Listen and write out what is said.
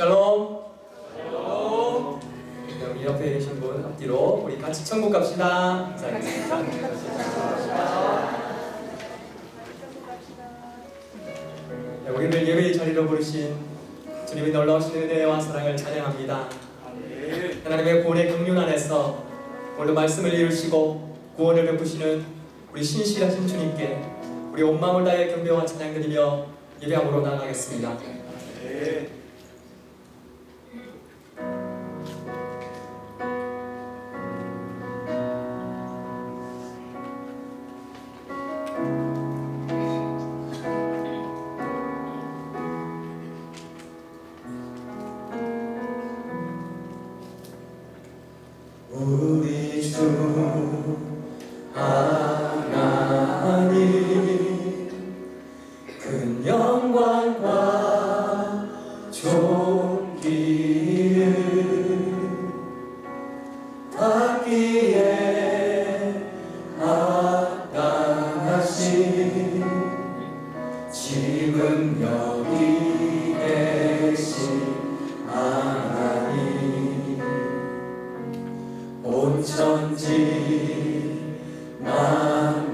샬롬. 샬롬. 여러분 옆에 계신 분 앞뒤로 우리 같이 천국 갑시다. 네, 우리를 예배의 자리로 부르신 주님의 놀라우신 은혜와 사랑을 찬양합니다. 하나님의 구원의 경륜 안에서 오늘 말씀을 이루시고 구원을 베푸시는 우리 신실하신 주님께 우리 온 마음을 다해 경배와 찬양드리며 예배함으로 나아가겠습니다. 우리 주 하나님 큰 영광과 존귀를 받기에 온 천지 만